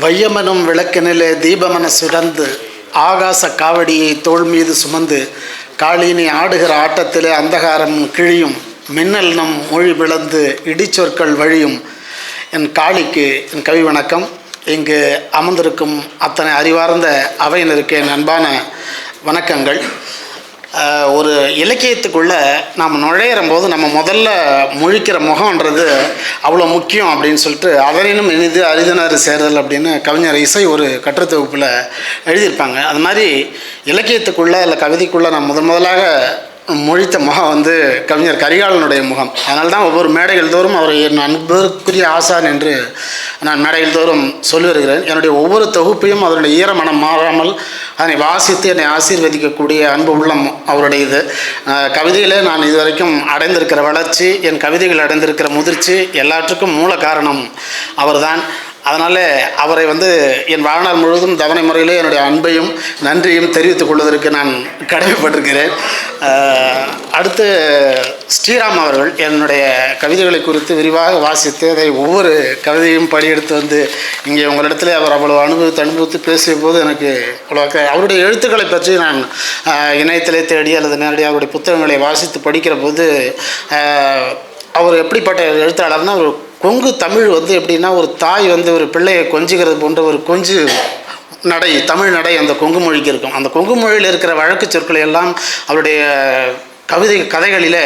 வையமனும் விளக்கினிலே தீபமன சுரந்து ஆகாச காவடியை தோள் மீது சுமந்து காளினி ஆடுகிற ஆட்டத்திலே அந்தகாரம் கிழியும் மின்னல் நம் மொழி விளந்து இடிச்சொற்கள் வழியும். என் காளிக்கு என் கவி வணக்கம். இங்கு அமர்ந்திருக்கும் அத்தனை அறிவார்ந்த அவையினருக்கு என் அன்பான வணக்கங்கள். ஒரு இலக்கியத்துக்குள்ளே நாம் நுழையிற போது நம்ம முதல்ல முழிக்கிற முகம்ன்றது அவ்வளோ முக்கியம் அப்படின்னு சொல்லிட்டு அதனினும் இனிது அரிதனர் சேர்தல் அப்படின்னு கவிஞர் இசை ஒரு கட்டுரத்தொகுப்பில் எழுதியிருப்பாங்க. அது மாதிரி இலக்கியத்துக்குள்ளே இல்லை கவிதைக்குள்ளே நான் முதன் முதலாக மொழித்த முகம் வந்து கவிஞர் கரிகாலனுடைய முகம். அதனால தான் ஒவ்வொரு மேடைகள் தோறும் அவரை என் அன்புக்குரிய ஆசான் என்று நான் மேடைகள் தோறும் சொல்லி வருகிறேன் என்னுடைய ஒவ்வொரு தொகுப்பையும் அதனுடைய ஈரமனம் மாறாமல் அதனை வாசித்து என்னை ஆசீர்வதிக்கக்கூடிய அன்பு உள்ளம் அவருடைய இது கவிதையில் நான் இதுவரைக்கும் அடைந்திருக்கிற வளர்ச்சி என் கவிதைகள் அடைந்திருக்கிற முதிர்ச்சி எல்லாற்றுக்கும் மூல காரணம் அவர்தான். அதனால் அவரை வந்து என் வாழ்நாள் முழுவதும் தவணை முறையிலே என்னுடைய அன்பையும் நன்றியும் தெரிவித்துக் கொள்வதற்கு நான் கடமைப்பட்டிருக்கிறேன். அடுத்து ஸ்ரீராம் அவர்கள் என்னுடைய கவிதைகளை குறித்து விரிவாக வாசித்து அதை ஒவ்வொரு கவிதையும் படியெடுத்து வந்து இங்கே உங்களிடத்துல அவர் அவ்வளோ அனுபவித்து அனுபவித்து பேசிய போது எனக்கு அவ்வளோ அவருடைய எழுத்துக்களை பற்றி நான் இணையத்திலே தேடி அல்லது நேரடியாக அவருடைய புத்தகங்களை வாசித்து படிக்கிற போது அவர் எப்படிப்பட்ட எழுத்தாளர்னா ஒரு கொங்கு தமிழ் வந்து எப்படின்னா ஒரு தாய் வந்து ஒரு பிள்ளையை கொஞ்சுகிறது போன்ற ஒரு கொஞ்சு நடை தமிழ் நடை அந்த கொங்கு மொழிக்கு இருக்கும். அந்த கொங்கு மொழியில் இருக்கிற வழக்கு சொற்களை எல்லாம் அவருடைய கவிதை கதைகளில்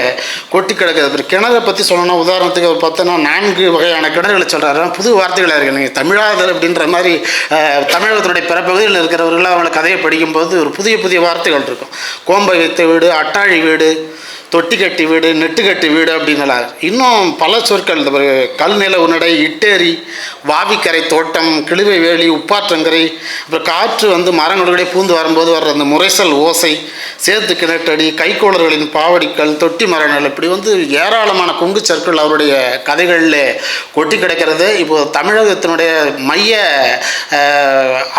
கொட்டி கிடக்குது. ஒரு கிணறை பற்றி சொல்லணும். உதாரணத்துக்கு அவர் பார்த்தோன்னா நான்கு வகையான கிணறுகளை சொல்கிறாரு புது வார்த்தைகளாக இருக்குது நீங்கள் தமிழாதர் அப்படின்ற மாதிரி தமிழகத்தினுடைய பிற பகுதிகளில் இருக்கிறவர்கள் அவங்கள கதையை படிக்கும்போது ஒரு புதிய புதிய வார்த்தைகள் இருக்கும். கோம்பை வைத்த வீடு அட்டாழி வீடு தொட்டி கட்டி வீடு நெட்டு கட்டி வீடு அப்படின்னலாம் இன்னும் பல சொற்கள். இந்த கல்நில உன்னடை இட்டேரி வாவிக்கரை தோட்டம் கிழுவை வேலி உப்பாற்றங்கரை அப்புறம் காற்று வந்து மரங்களுடைய பூந்து வரும்போது வர்ற அந்த முறைசல் ஓசை சேர்த்து கிணற்றடி கைக்கோளர்களின் பாவடிக்கல் தொட்டி மரங்கள் இப்படி வந்து ஏராளமான கொங்கு சொற்கள் அவருடைய கதைகளில் கொட்டி கிடக்கிறது. இப்போது தமிழகத்தினுடைய மைய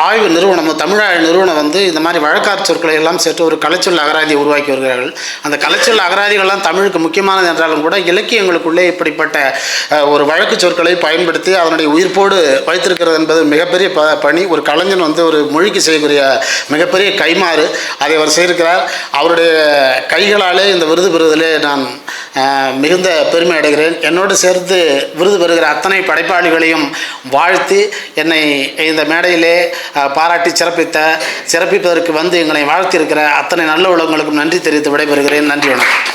ஆய்வு நிறுவனம் தமிழாய்வு நிறுவனம் வந்து இந்த மாதிரி வழக்கார் சொற்களை எல்லாம் சேர்த்து ஒரு கலைச்சொல் அகராதி உருவாக்கி வருகிறார்கள். அந்த கலைச்சொல் அகராதிகள்லாம் தமிழுக்கு முக்கியமானது என்றாலும் கூட இலக்கியங்களுக்குள்ளே இப்படிப்பட்ட ஒரு வழக்கு சொற்களை பயன்படுத்தி அதனுடைய உயிர்ப்போடு வைத்திருக்கிறது என்பது மிகப்பெரிய ப பணி. ஒரு கலைஞன் வந்து ஒரு மொழிக்கு செய்யக்கூடிய மிகப்பெரிய கைமாறு அதை அவர் செய்திருக்கிறார். அவருடைய கைகளாலே இந்த விருது பெறுவதிலே நான் மிகுந்த பெருமை அடைகிறேன். என்னோடு சேர்த்து விருது பெறுகிற அத்தனை படைப்பாளிகளையும் வாழ்த்தி என்னை இந்த மேடையிலே பாராட்டி சிறப்பித்த சிறப்பிப்பதற்கு வந்து எங்களை வாழ்த்தியிருக்கிற அத்தனை நல்ல உலகங்களுக்கும் நன்றி தெரிவித்து விடைபெறுகிறேன். நன்றி வணக்கம்.